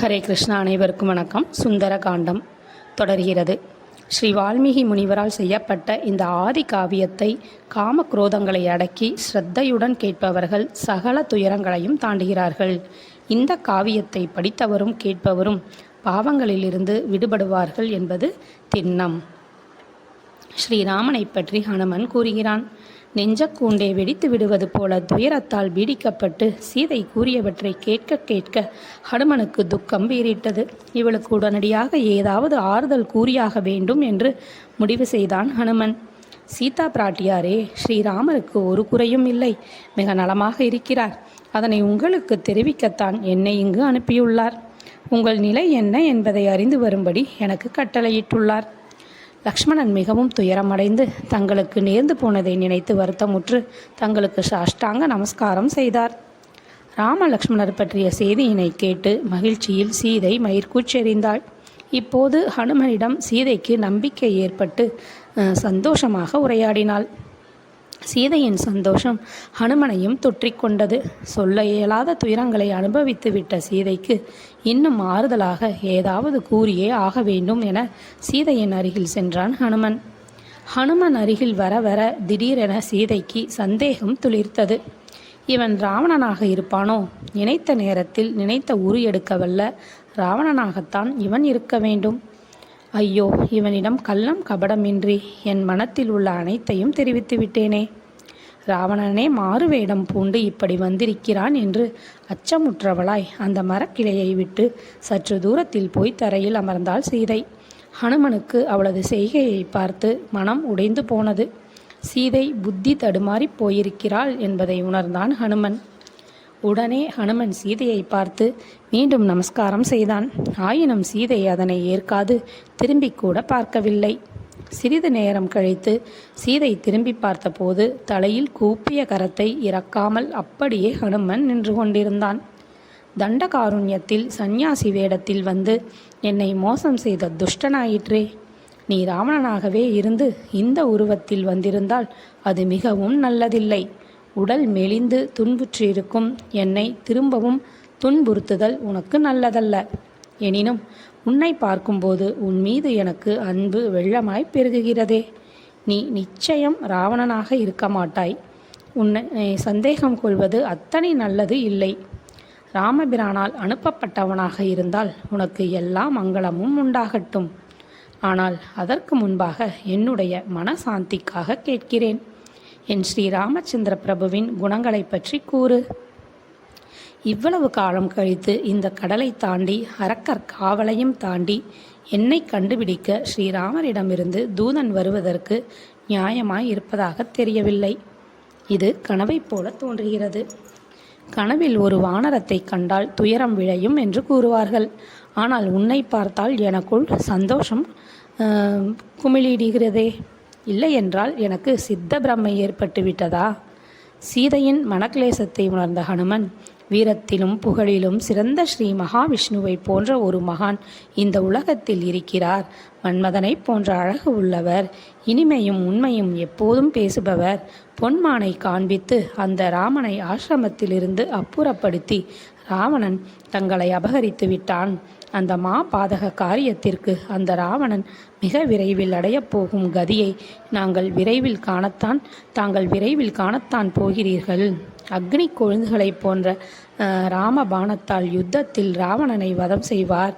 ஹரே கிருஷ்ணா அனைவருக்கும் வணக்கம். சுந்தர காண்டம் தொடர்கிறது. ஸ்ரீ வால்மீகி முனிவரால் செய்யப்பட்ட இந்த ஆதி காவியத்தை காம குரோதங்களை அடக்கி ஸ்ரத்தையுடன் கேட்பவர்கள் சகல துயரங்களையும் தாண்டுகிறார்கள். இந்த காவியத்தை படித்தவரும் கேட்பவரும் பாவங்களிலிருந்து விடுபடுவார்கள் என்பது திண்ணம். ஸ்ரீராமனை பற்றி ஹனுமன் கூறுகிறான். நெஞ்சக்கூண்டே வெடித்து விடுவது போல துயரத்தால் பீடிக்கப்பட்டு சீதை கூறியவற்றை கேட்க கேட்க ஹனுமனுக்கு துக்கம் வீறிட்டது இவளுக்கு உடனடியாக ஏதாவது ஆறுதல் கூறியாக வேண்டும் என்று முடிவு செய்தான் ஹனுமன். சீதா பிராட்டியாரே ஸ்ரீராமருக்கு ஒரு குறையும் இல்லை. மிக நலமாக இருக்கிறார். அதனை உங்களுக்கு தெரிவிக்கத்தான் என்னை இங்கு அனுப்பியுள்ளார். உங்கள் நிலை என்ன என்பதை அறிந்து வரும்படி எனக்கு கட்டளையிட்டுள்ளார். லக்ஷ்மணன் மிகவும் துயரமடைந்து தங்களுக்கு நேர்ந்து போனதை நினைத்து வருத்தமுற்று தங்களுக்கு சாஷ்டாங்க நமஸ்காரம் செய்தார். ராம லக்ஷ்மணர் பற்றிய செய்தியினை கேட்டு மகிழ்ச்சியில் சீதை மயிர்கூச்செறிந்தாள். இப்போது ஹனுமனிடம் சீதைக்கு நம்பிக்கை ஏற்பட்டு சந்தோஷமாக உரையாடினாள். சீதையின் சந்தோஷம் ஹனுமனையும் தொற்றிக்கொண்டது. சொல்ல இயலாத துயரங்களை அனுபவித்து விட்ட சீதைக்கு இன்னும் ஆறுதலாக ஏதாவது கூறியே ஆக வேண்டும் என சீதையின் அருகில் சென்றான் ஹனுமன். ஹனுமன் அருகில் வர வர திடீரென சீதைக்கு சந்தேகம் துளிர்த்தது. இவன் ராவணனாக இருப்பானோ? நினைத்த நேரத்தில் நினைத்த உரு எடுக்கவல்ல. ராவணனாகத்தான் இவன் இருக்க வேண்டும். ஐயோ இவனிடம் கள்ளம் கபடமின்றி என் மனத்தில் உள்ள அனைத்தையும் தெரிவித்து விட்டேனே. ராவணனே மாறு வேடம் பூண்டு இப்படி வந்திருக்கிறான் என்று அச்சமுற்றவளாய் அந்த மரக்கிளையை விட்டு சற்று தூரத்தில் போய் தரையில் அமர்ந்தாள் சீதை. ஹனுமனுக்கு அவளது செய்கையை பார்த்து மனம் உடைந்து போனது. சீதை புத்தி தடுமாறி போயிருக்கிறாள் என்பதை உணர்ந்தான் ஹனுமன். உடனே ஹனுமன் சீதையை பார்த்து மீண்டும் நமஸ்காரம் செய்தான். ஆயினும் சீதை அதனை ஏற்காது. திரும்பி கூட பார்க்கவில்லை. சிறிது நேரம் கழித்து சீதை திரும்பி பார்த்தபோது தலையில் கூப்பிய கரத்தை இறக்காமல் அப்படியே ஹனுமன் நின்று கொண்டிருந்தான். தண்டகாருண்யத்தில் சந்நியாசி வேடத்தில் வந்து என்னை மோசம் செய்த துஷ்டனாயிற்றே. நீ ராவணனாகவே இருந்து இந்த உருவத்தில் வந்திருந்தால் அது மிகவும் நல்லதில்லை. உடல் மெலிந்து துன்புற்றிருக்கும் என்னை திரும்பவும் துன்புறுத்துதல் உனக்கு நல்லதல்ல. எனினும் உன்னை பார்க்கும்போது உன் மீது எனக்கு அன்பு வெள்ளமாய் பெருகுகிறதே. நீ நிச்சயம் ராவணனாக இருக்க மாட்டாய். உன்னை சந்தேகம் கொள்வது அத்தனை நல்லது இல்லை. ராமபிரானால் அனுப்பப்பட்டவனாக இருந்தால் உனக்கு எல்லா மங்களமும் உண்டாகட்டும். ஆனால் அதற்கு முன்பாக என்னுடைய மனசாந்திக்காக கேட்கிறேன். என் ஸ்ரீ ராமச்சந்திர பிரபுவின் குணங்களை பற்றி கூறு. இவ்வளவு காலம் கழித்து இந்த கடலை தாண்டி அரக்கர் காவலையும் தாண்டி என்னை கண்டுபிடிக்க ஸ்ரீராமரிடமிருந்து தூதன் வருவதற்கு நியாயமாய் இருப்பதாக தெரியவில்லை. இது கனவைப் போல தோன்றுகிறது. கனவில் ஒரு வானரத்தை கண்டால் துயரம் விளையும் என்று கூறுவார்கள். ஆனால் உன்னை பார்த்தால் எனக்குள் சந்தோஷம் குமிழிடுகிறதே. இல்லை என்றால் எனக்கு சித்த பிரம்மை ஏற்பட்டு விட்டதா சீதையின் மனக்லேசத்தை உணர்ந்த ஹனுமன் வீரத்திலும் புகழிலும் சிறந்த ஸ்ரீ மகாவிஷ்ணுவை போன்ற ஒரு மகான் இந்த உலகத்தில் இருக்கிறார். மன்மதனைப் போன்ற அழகு உள்ளவர் இனிமையும் உண்மையும் எப்போதும் பேசுபவர் பொன்மானை காண்பித்து அந்த ராமனை ஆசிரமத்திலிருந்து அப்புறப்படுத்தி ராவணன் தங்களை அபகரித்து விட்டான் அந்த மா பாதக காரியத்திற்கு அந்த ராவணன் மிக விரைவில் அடையப் போகும் கதியை நாங்கள் விரைவில் காணத்தான் தாங்கள் விரைவில் காணத்தான் போகிறீர்கள். அக்னி கொழுந்துகளைப் போன்ற ராமபானத்தால் ராம பாணத்தால் யுத்தத்தில் ராவணனை வதம் செய்வார்.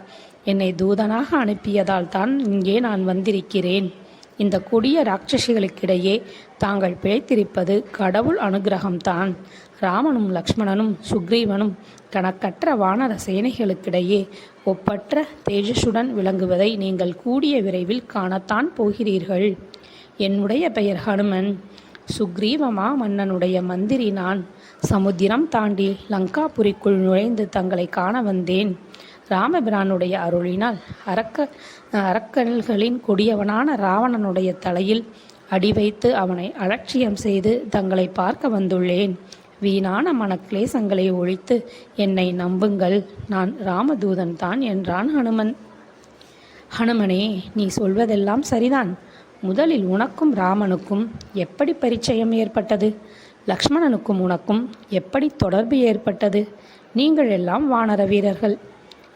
என்னை தூதனாக அனுப்பியதால் தான் இங்கே நான் வந்திருக்கிறேன். இந்த கொடிய ராட்சசிகளுக்கிடையே தாங்கள் பிழைத்திருப்பது கடவுள் அனுகிரகம்தான். ராமனும் லக்ஷ்மணனும் சுக்ரீவனும் கணக்கற்ற வானர சேனைகளுக்கிடையே ஒப்பற்ற தேஜஸுடன் விளங்குவதை நீங்கள் கூடிய விரைவில் காணத்தான் போகிறீர்கள். என்னுடைய பெயர் ஹனுமன். சுக்ரீவமா மன்னனுடைய மந்திரி நான். சமுத்திரம் தாண்டி லங்காபுரிக்குள் நுழைந்து தங்களை காண வந்தேன். ராமபிரானுடைய அருளினால் அரக்க அரக்கல்களின் கொடியவனான ராவணனுடைய தலையில் அடி வைத்து அவனை அலட்சியம் செய்து தங்களை பார்க்க வந்துள்ளேன். வீணான மனக்லேசங்களை ஒழித்து என்னை நம்புங்கள். நான் ராமதூதன் தான் என்றான் ஹனுமன். ஹனுமனே நீ சொல்வதெல்லாம் சரிதான். முதலில் உனக்கும் ராமனுக்கும் எப்படி பரிச்சயம் ஏற்பட்டது? லக்ஷ்மணனுக்கும் உனக்கும் எப்படி தொடர்பு ஏற்பட்டது? நீங்கள் எல்லாம் வானர வீரர்கள்.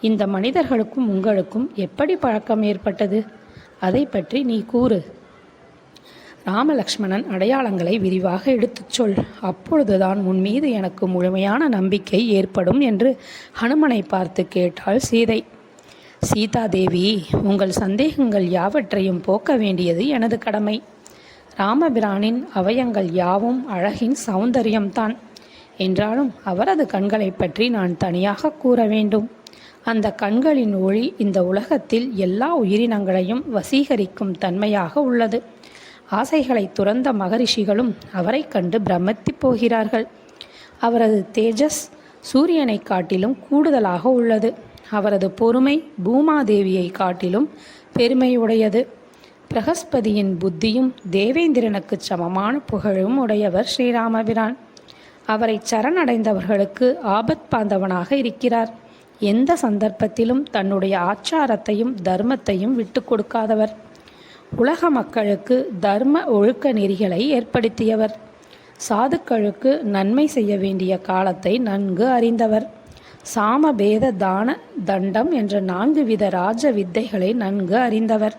இந்த மனிதர்களுக்கும் உங்களுக்கும் எப்படி பழக்கம் ஏற்பட்டது? அதை பற்றி நீ கூறு. ராமலக்ஷ்மணன் அடையாளங்களை விரிவாக எடுத்துச் சொல். அப்பொழுதுதான் உன் மீது எனக்கு முழுமையான நம்பிக்கை ஏற்படும் என்று ஹனுமனை பார்த்து கேட்டாள் சீதை. சீதாதேவி உங்கள் சந்தேகங்கள் யாவற்றையும் போக்க வேண்டியது எனது கடமை. ராமபிரானின் அவயங்கள் யாவும் அழகின் சௌந்தரியம்தான். என்றாலும் அவரது கண்களைப் பற்றி நான் தனியாக கூற வேண்டும். அந்த கண்களின் ஒளி இந்த உலகத்தில் எல்லா உயிரினங்களையும் வசீகரிக்கும் தன்மையாக உள்ளது. ஆசைகளை துறந்த மகரிஷிகளும் அவரைக் கண்டு பிரமித்து போகிறார்கள். அவரது தேஜஸ் சூரியனை காட்டிலும் கூடுதலாக உள்ளது. அவரது பொறுமை பூமாதேவியை காட்டிலும் பெருமையுடையது. பிரகஸ்பதியின் புத்தியும் தேவேந்திரனுக்கு சமமான புகழும் உடையவர் ஸ்ரீராமபிரான். அவரை சரணடைந்தவர்களுக்கு ஆபத் பாந்தவனாக இருக்கிறார். எந்த சந்தர்ப்பத்திலும் தன்னுடைய ஆச்சாரத்தையும் தர்மத்தையும் விட்டு கொடுக்காதவர். உலக மக்களுக்கு தர்ம ஒழுக்க நெறிகளை ஏற்படுத்தியவர். சாதுக்களுக்கு நன்மை செய்ய வேண்டிய காலத்தை நன்கு அறிந்தவர். சாமபேத தான தண்டம் என்ற நான்கு வித ராஜ வித்தைகளை நன்கு அறிந்தவர்.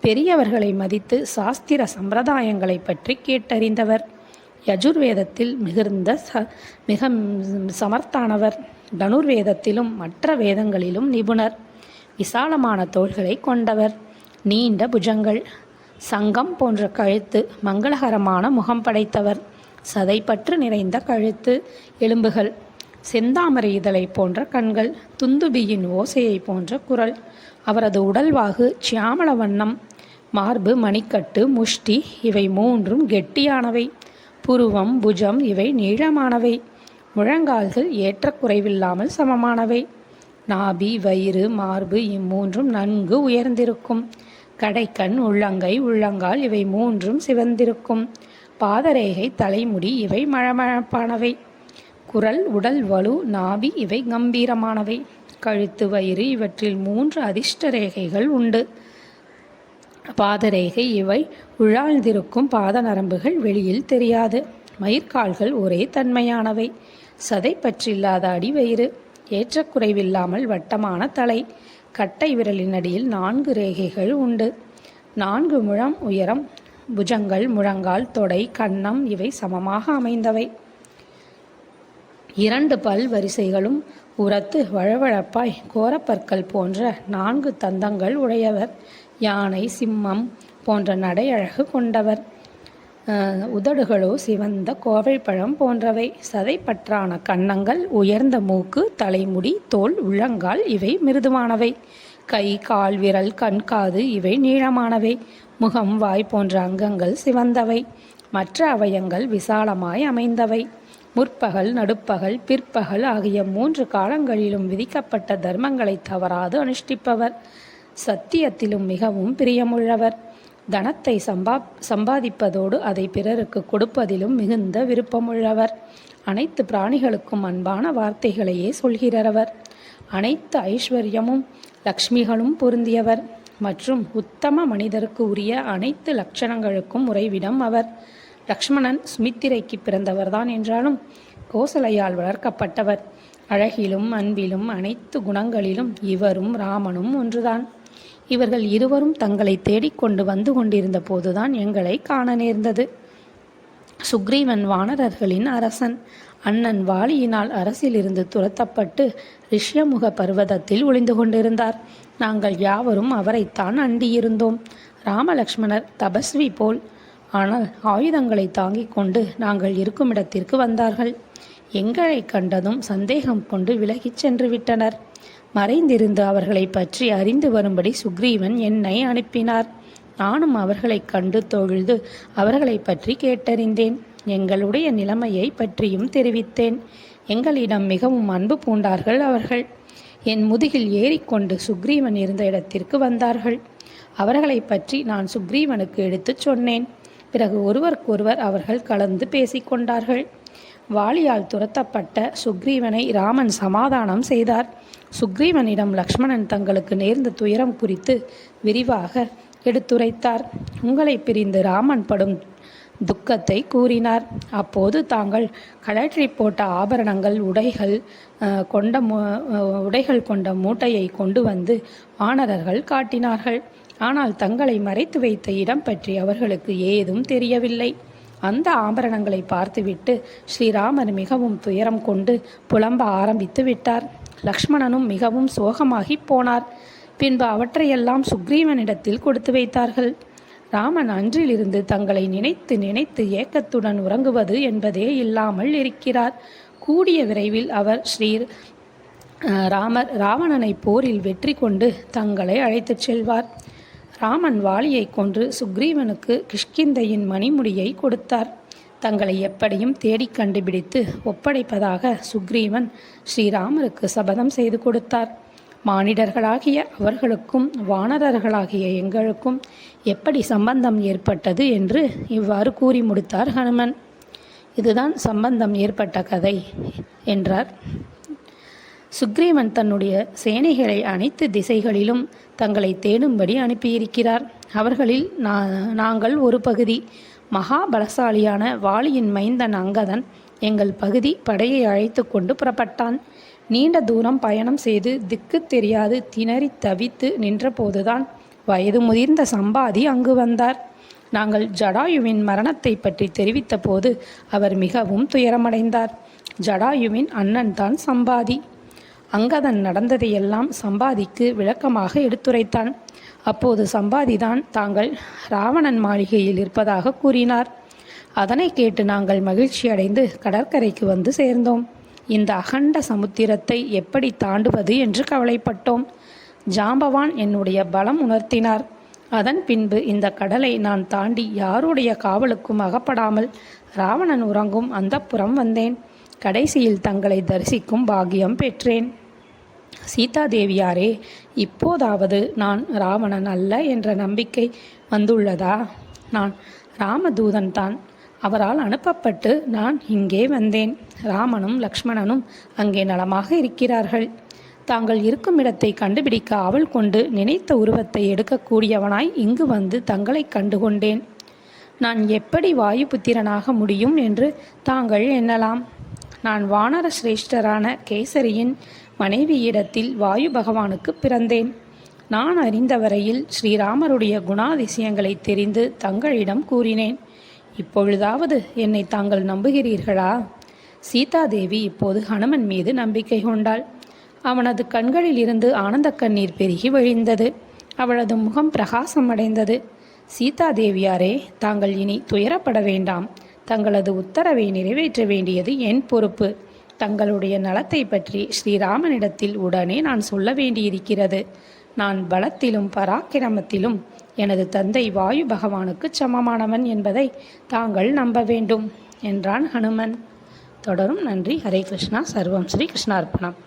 பெரியவர்களை மதித்து சாஸ்திர சம்பிரதாயங்களை பற்றி கேட்டறிந்தவர். யஜுர்வேதத்தில் மிகுந்த ச மிக சமர்த்தானவர். தனுர்வேதத்திலும் மற்ற வேதங்களிலும் நிபுணர். விசாலமான தோள்களை கொண்டவர். நீண்ட புஜங்கள். சங்கம் போன்ற கழுத்து மங்களகரமான முகம் படைத்தவர். சதைப்பற்று நிறைந்த கழுத்து. எலும்புகள். செந்தாமரை இதழை போன்ற கண்கள். துந்துபியின் ஓசையை போன்ற குரல். அவரது உடல்வாகு சியாமள வண்ணம். மார்பு மணிக்கட்டு முஷ்டி இவை மூன்றும் கெட்டியானவை. புருவம் புஜம் இவை நீளமானவை. முழங்கால்கள் ஏற்றக்குறைவில்லாமல் சமமானவை. நாபி வயிறு மார்பு இம்மூன்றும் நன்கு உயர்ந்திருக்கும். கடைக்கண் உள்ளங்கை உள்ளங்கால் இவை மூன்றும் சிவந்திருக்கும். பாதரேகை தலைமுடி இவை மழமழப்பானவை. குரல் உடல் வலு நாபி இவை கம்பீரமானவை. கழுத்து வயிறு இவற்றில் மூன்று அதிர்ஷ்ட ரேகைகள் உண்டு. பாதரேகை இவை உழாழ்ந்திருக்கும் பாத நரம்புகள் வெளியில் தெரியாது. மயிர்கால்கள் ஒரே தன்மையானவை. சதை பற்றில்லாத அடிவயிறு ஏற்றக்குறைவில்லாமல் வட்டமான தலை கட்டை விரலின் அடியில் நான்கு ரேகைகள் உண்டு. நான்கு முழம் உயரம் புஜங்கள் முழங்கால் தொடை கன்னம் இவை சமமாக அமைந்தவை. இரண்டு பல் வரிசைகளும் உரத்து வழவழப்பாய் கோரப்பற்கள் போன்ற நான்கு தந்தங்கள் உடையவர். யானை சிம்மம் போன்ற நடையழகு கொண்டவர். உதடுகளோ சிவந்த கோவைப்பழம் போன்றவை. சதைப்பற்றான கன்னங்கள் உயர்ந்த மூக்கு தலைமுடி தோல் உள்ளங்கால் இவை மிருதுவானவை கை கால் விரல் கண் காது இவை நீளமானவை. முகம் வாய் போன்ற அங்கங்கள் சிவந்தவை. மற்ற அவயங்கள் விசாலமாய் அமைந்தவை. முற்பகல் நடுப்பகல் பிற்பகல் ஆகிய மூன்று காலங்களிலும் விதிக்கப்பட்ட தர்மங்களை தவறாது அனுஷ்டிப்பவர். சத்தியத்திலும் மிகவும் பிரியமுள்ளவர். தனத்தை சம்பா சம்பாதிப்பதோடு அதை பிறருக்கு கொடுப்பதிலும் மிகுந்த விருப்பமுள்ளவர். அனைத்து பிராணிகளுக்கும் அன்பான வார்த்தைகளையே சொல்கிறவர் அனைத்து ஐஸ்வர்யமும் லக்ஷ்மிகளும் பொருந்தியவர். மற்றும் உத்தம மனிதருக்கு உரிய அனைத்து லட்சணங்களுக்கும் உறைவிடம் அவர். லக்ஷ்மணன் சுமித்திரைக்கு பிறந்தவர்தான் என்றாலும் கோசலையால் வளர்க்கப்பட்டவர். அழகிலும் அன்பிலும் அனைத்து குணங்களிலும் இவரும் ராமனும் ஒன்றுதான். இவர்கள் இருவரும் தங்களை தேடிக்கொண்டு வந்து கொண்டிருந்த போதுதான் எங்களை காண நேர்ந்தது. சுக்ரீவன் வானரர்களின் அரசன் அண்ணன் வாலியினால் அரசிலிருந்து துரத்தப்பட்டு ரிஷ்யமுக பர்வதத்தில் ஒளிந்து கொண்டிருந்தார். நாங்கள் யாவரும் அவரைத்தான் அண்டியிருந்தோம். ராமலக்ஷ்மணர் தபஸ்வி போல் ஆனால் ஆயுதங்களை தாங்கிக் கொண்டு நாங்கள் இருக்கும் இடத்திற்கு வந்தார்கள். எங்களை கண்டதும் சந்தேகம் கொண்டு விலகிச் சென்று விட்டனர். மறைந்திருந்து அவர்களை பற்றி அறிந்து வரும்படி சுக்ரீவன் என்னை அனுப்பினார். நானும் அவர்களைக் கண்டு தொழுது அவர்களை பற்றி கேட்டறிந்தேன். எங்களுடைய நிலைமையை பற்றியும் தெரிவித்தேன். எங்களிடம் மிகவும் அன்பு பூண்டார்கள் அவர்கள். என் முதுகில் ஏறிக்கொண்டு சுக்ரீவன் இருந்த இடத்திற்கு வந்தார்கள். அவர்களை பற்றி நான் சுக்ரீவனுக்கு எடுத்துச் சொன்னேன். பிறகு ஒருவருக்கொருவர் அவர்கள் கலந்து பேசிக்கொண்டார்கள். வாலியால் துரத்தப்பட்ட சுக்ரீவனை ராமன் சமாதானம் செய்தார். சுக்ரீவனிடம் லக்ஷ்மணன் தங்களுக்கு நேர்ந்த துயரம் குறித்து விரிவாக எடுத்துரைத்தார். உங்களை பிரிந்து ராமன் படும் துக்கத்தை கூறினார். அப்போது தாங்கள் கழற்றி போட்ட ஆபரணங்கள் உடைகள் கொண்ட உடைகள் கொண்ட மூட்டையை கொண்டு வந்து வானரர்கள் காட்டினார்கள். ஆனால் தங்களை மறைத்து வைத்த இடம் பற்றி அவர்களுக்கு ஏதும் தெரியவில்லை. அந்த ஆபரணங்களை பார்த்துவிட்டு ஸ்ரீராமர் மிகவும் துயரம் கொண்டு புலம்ப ஆரம்பித்து விட்டார். லக்ஷ்மணனும் மிகவும் சோகமாகி போனார். பின்பு அவற்றையெல்லாம் சுக்ரீவனிடத்தில் கொடுத்து வைத்தார்கள். ராமன் அன்றிலிருந்து தங்களை நினைத்து நினைத்து ஏக்கத்துடன் உறங்குவது என்பதே இல்லாமல் இருக்கிறார். கூடிய விரைவில் அவர் ஸ்ரீ ராமர் ராவணனை போரில் வெற்றி கொண்டு தங்களை அழைத்துச் செல்வார். ராமன் வாலியை கொன்று சுக்ரீவனுக்கு கிஷ்கிந்தையின் மணிமுடியை கொடுத்தார். தங்களை எப்படியும் தேடிக் கண்டுபிடித்து ஒப்படைப்பதாக சுக்ரீவன் ஸ்ரீராமருக்கு சபதம் செய்து கொடுத்தார். மானிடர்களாகிய அவர்களுக்கும் வானரர்களாகிய எங்களுக்கும் எப்படி சம்பந்தம் ஏற்பட்டது என்று இவ்வாறு கூறி முடித்தார் ஹனுமன். இதுதான் சம்பந்தம் ஏற்பட்ட கதை என்றார். சுக்ரீவன் தன்னுடைய சேனைகளை அனைத்து திசைகளிலும் தங்களை தேடும்படி அனுப்பியிருக்கிறார். அவர்களில் நாங்கள் ஒரு பகுதி. மகாபலசாலியான வாலியின் மைந்தன் அங்கதன் எங்கள் பகுதி படையை அழைத்து கொண்டு புறப்பட்டான். நீண்ட தூரம் பயணம் செய்து திக்கு தெரியாது திணறி தவித்து நின்றபோதுதான் வயது முதிர்ந்த சம்பாதி அங்கு வந்தார். நாங்கள் ஜடாயுவின் மரணத்தை பற்றி தெரிவித்த போது அவர் மிகவும் துயரமடைந்தார். ஜடாயுவின் அண்ணன் தான் சம்பாதி. அங்கதன் நடந்ததையெல்லாம் சம்பாதிக்கு விளக்கமாக எடுத்துரைத்தான். அப்போது சம்பாதிதான் தாங்கள் ராவணன் மாளிகையில் இருப்பதாக கூறினார். அதனை கேட்டு நாங்கள் மகிழ்ச்சி அடைந்து கடற்கரைக்கு வந்து சேர்ந்தோம். இந்த அகண்ட சமுத்திரத்தை எப்படி தாண்டுவது என்று கவலைப்பட்டோம். ஜாம்பவான் என்னுடைய பலம் உணர்த்தினார். அதன் பின்பு இந்த கடலை நான் தாண்டி யாருடைய காவலுக்கும் அகப்படாமல் ராவணன் உறங்கும் அந்தப்புறம் வந்தேன். கடைசியில் தங்களை தரிசிக்கும் பாக்கியம் பெற்றேன். சீதாதேவியாரே இப்போதாவது நான் ராவணன் அல்ல என்ற நம்பிக்கை வந்துள்ளதா? நான் ராமதூதன் தான். அவரால் அனுப்பப்பட்டு நான் இங்கே வந்தேன். ராமனும் லக்ஷ்மணனும் அங்கே நலமாக இருக்கிறார்கள். தாங்கள் இருக்கும் இடத்தை கண்டுபிடிக்க அவள் கொண்டு நினைத்த உருவத்தை எடுக்கக்கூடியவனாய் இங்கு வந்து தங்களை கண்டுகொண்டேன். நான் எப்படி வாயு புத்திரனாக முடியும் என்று தாங்கள் எண்ணலாம். நான் வானர சிரேஷ்டரான கேசரியின் மனைவியிடத்தில் வாயு பகவானுக்கு பிறந்தேன். நான் அறிந்தவரையில் ஸ்ரீராமருடைய குணாதிசயங்களை தெரிந்து தங்களிடம் கூறினேன். இப்பொழுதாவது என்னை தாங்கள் நம்புகிறீர்களா? சீதாதேவி இப்போது ஹனுமன் மீது நம்பிக்கை கொண்டாள். அவனது கண்களில் இருந்து ஆனந்த கண்ணீர் பெருகி வழிந்தது. அவளது முகம் பிரகாசம் அடைந்தது. சீதாதேவியாரே தாங்கள் இனி துயரப்பட வேண்டாம். தங்களது உத்தரவை நிறைவேற்ற வேண்டியது என் பொறுப்பு. தங்களுடைய நலத்தை பற்றி ஸ்ரீராமனிடத்தில் உடனே நான் சொல்ல வேண்டியிருக்கிறது. நான் பலத்திலும் பராக்கிரமத்திலும் எனது தந்தை வாயு பகவானுக்கு சமமானவன் என்பதை தாங்கள் நம்ப வேண்டும் என்றான் ஹனுமன். தொடரும் நன்றி. ஹரே கிருஷ்ணா. சர்வம் ஸ்ரீ கிருஷ்ணார்ப்பணம்